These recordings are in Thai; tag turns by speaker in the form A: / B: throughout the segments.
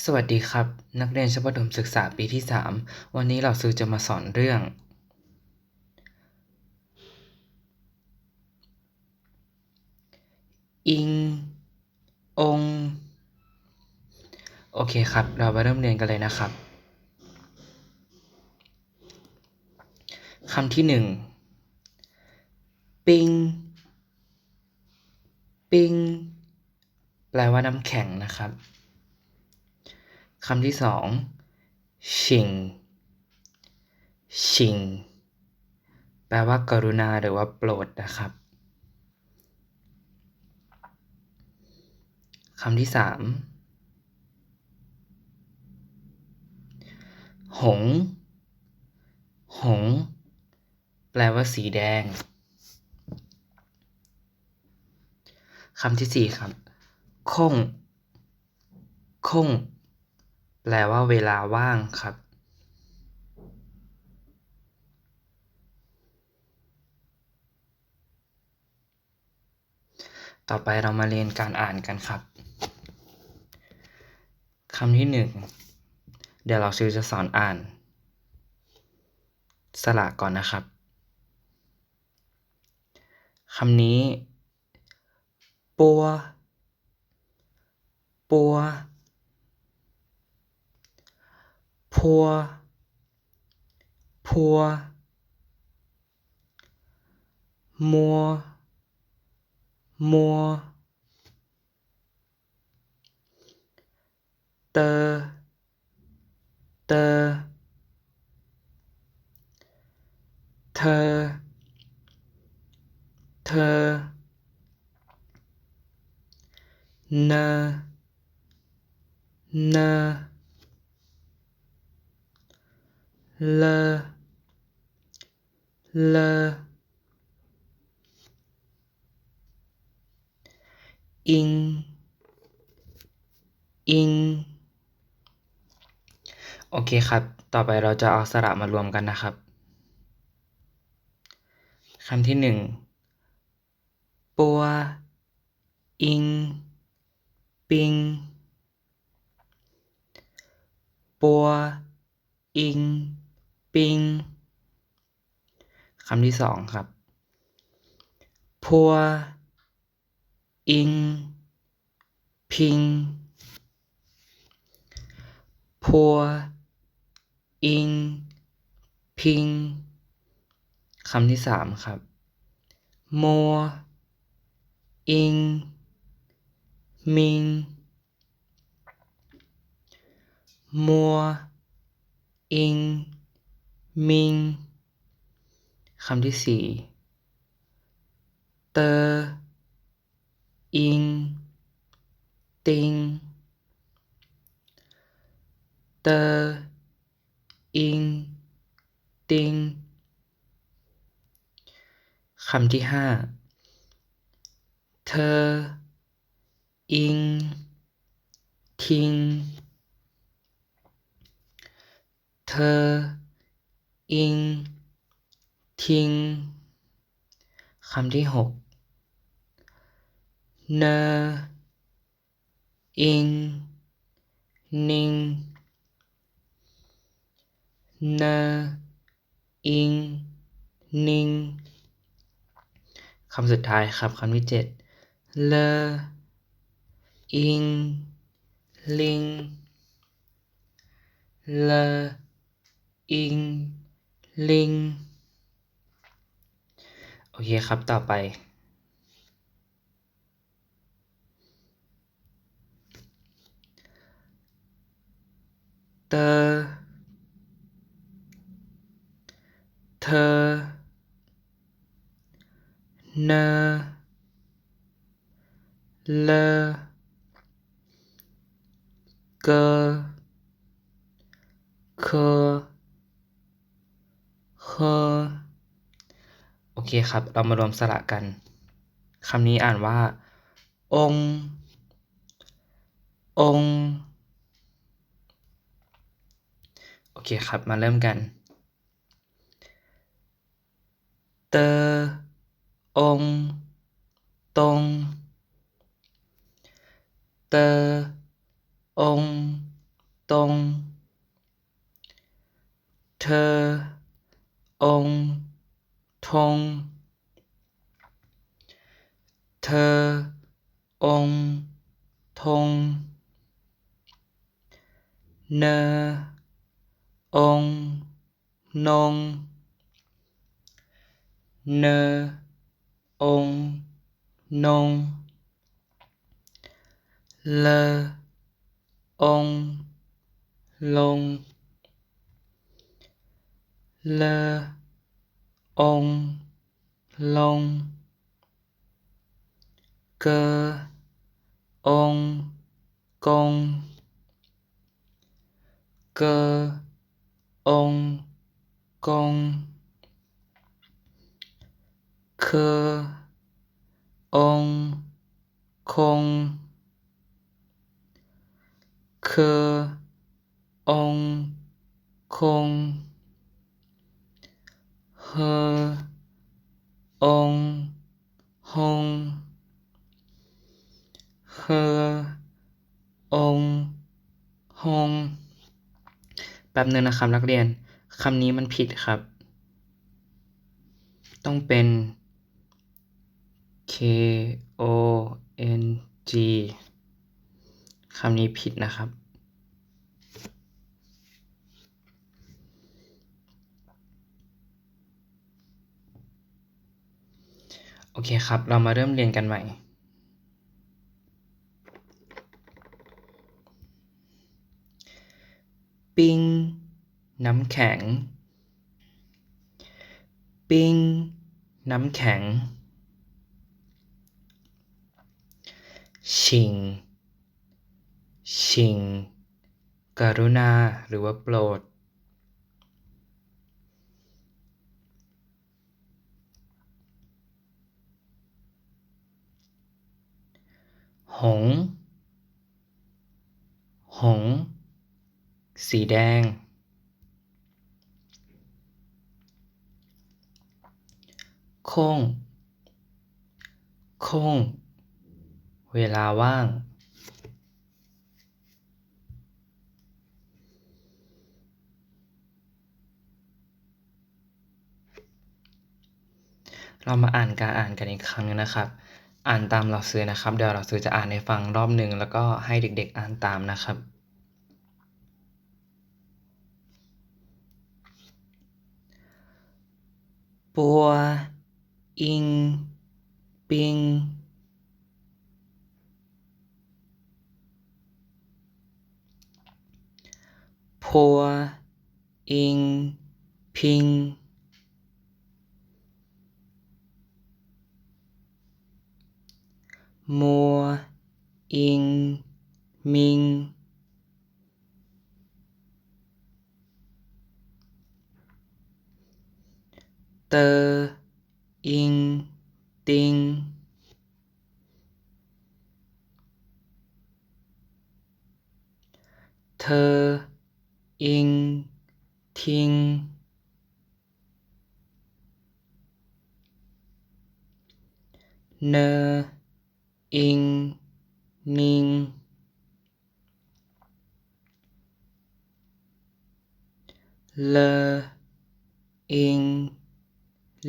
A: สวัสดีครับ นักเรียนชั้นประถมศึกษาปีที่ 3 วันนี้เราซื้อจะมาสอนเรื่อง อิง อง โอเคครับ เรามาเริ่มเรียนกันเลยนะครับคำที่หนึ่งปิง ปิง แปลว่าน้ำแข็งนะครับ คำที่สองชิงชิง แปลว่ากรุณาหรือว่าโปรดนะครับ คำที่สามหง หง แปลว่าสีแดง คำที่สี่ครับ คง คง แปลว่าเวลาว่างครับต่อไปเรามาเรียนการอ่านกันครับ คำที่หนึ่ง เดี๋ยวเราซื้อจะสอนอ่าน สระก่อนนะครับ คำนี้ ปัว ปัว พัว พัว มัว มัว เตอ เตอ เธอ เธอ เนอเนอ เลเลออิง อิง โอเคครับ ต่อไปเราจะเอาสระมารวมกันนะครับ คำที่หนึ่งปัว อิง ปิงปัว อิง ปิงคำที่สองครับ พัว อิง พิง พัว อิง พิง คำที่สามครับ มัว อิง มิง มัว อิง มิงคำที่สี่เตออิง ติง เตออิง ติง คำที่ห้าเธอ อิง ทิง เธอ อิง ทิง คำที่หกเนออิง นิง เนออิง นิง คำสุดท้ายครับ คำที่เจ็ดเลออิง ลิง เลออิง ลิง โอเคครับ ต่อไป เตอเธอ เนอเลเกเค อเคอโอเคครับ เรามารวมสระกันคำนี้อ่านว่า ององโอเคครับ มาเริ่มกัน เตอองตรงเตอองตรงเธอ องค์ทงเธอองค์ทงเนอองค์นงเนอองค์นง ฮอองฮงเฮอองฮงแป๊บนึงนะครับนักเรียนคำนี้มันผิดครับ ต้องเป็น K O N G คำนี้ผิดนะครับ โอเคครับ เรามาเริ่มเรียนกันใหม่ ปิ้ง น้ำแข็ง ปิ้ง น้ำแข็ง ชิง ชิง กรุณาหรือว่าโปรด หง หง สีแดง โค้ง โค้ง เวลาว่าง เรามาอ่านการอ่านกันอีกครั้งหนึงนะครับ อ่านตามเราซื้อนะครับ เดี๋ยวเราซื้อจะอ่านให้ฟังรอบหนึ่งแล้วก็ให้เด็ก ๆ อ่านตามนะครับ ปัว อิง ปิง พัว อิง พิง มัวอิงมิงเตออิงติงเธ อิง นิง เลออิง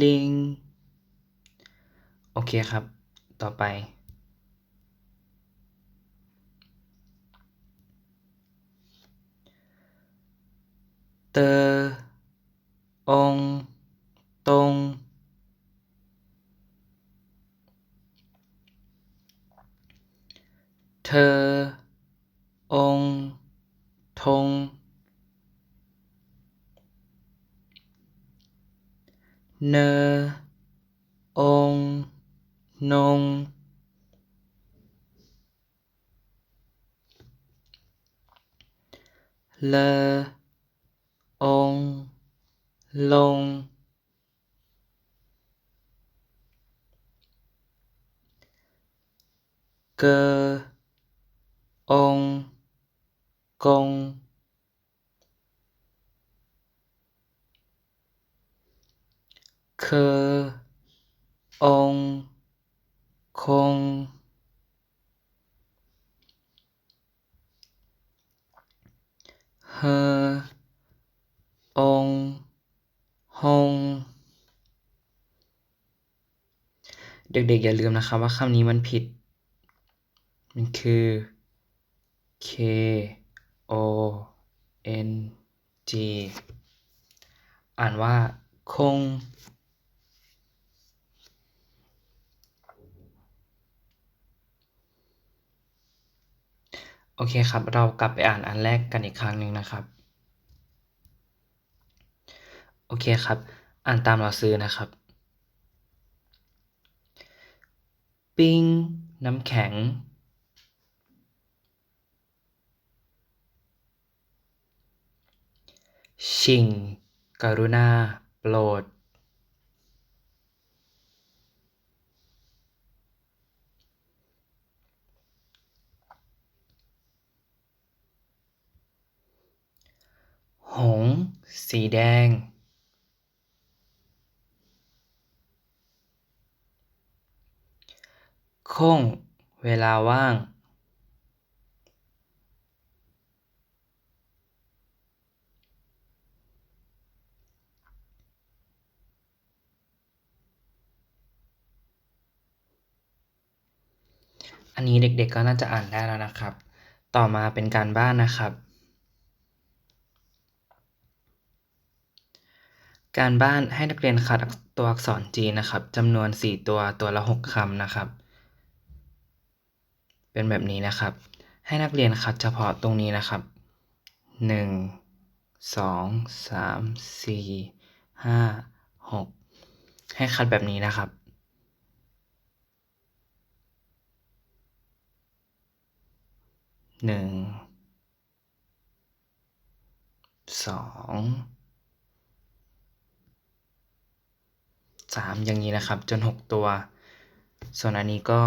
A: ลิง โอเคครับ ต่อไป เตอองค์ตรง เธอ องทง เนอ องนง เลอ องลงเกอ องค์กง เคอองคงเ h ong hong เด็กๆ อย่าลืมนะครับว่าคำนี้มันผิด มันคือ k o n g อ่านว่าคง โอเคครับ เรากลับไปอ่านอันแรกกันอีกครั้งหนึ่งนะครับ โอเคครับ อ่านตามเราซื้อนะครับ ปิ้ง น้ำแข็ง ชิง กรุณา โปรด หง สีแดงคงเวลาว่าง อันนี้เด็กๆก็น่าจะอ่านได้แล้วนะครับ ต่อมาเป็นการบ้านนะครับ การบ้านให้นักเรียนคัดตัวอักษรจีนนะครับจำนวน 4 ตัวตัวละ 6คำนะครับ เป็นแบบนี้นะครับ ให้นักเรียนคัดเฉพาะตรงนี้นะครับ 1 2 3 4 5 6 ให้คัดแบบนี้นะครับหนึ่งสอง สามอย่างนี้นะครับ จนหกตัว ส่วนอันนี้ก็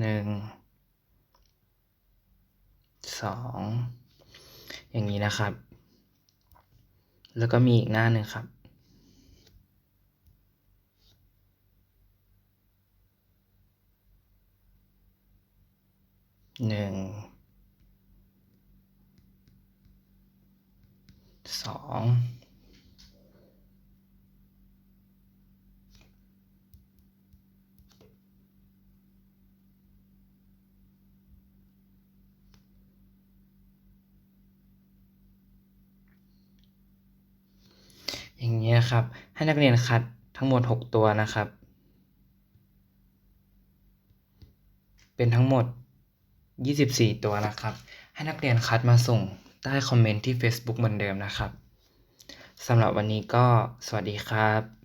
A: หนึ่งสองอย่างนี้นะครับ แล้วก็มีอีกหน้าหนึ่งครับหนึ่งสอง อย่างนี้ นะครับ ให้นักเรียนคัดทั้งหมด 6 ตัวนะครับ เป็นทั้งหมด 24 ตัวนะครับ ให้นักเรียนคัดมาส่งใต้คอมเมนต์ที่ Facebook เหมือนเดิมนะครับสำหรับวันนี้ก็สวัสดีครับ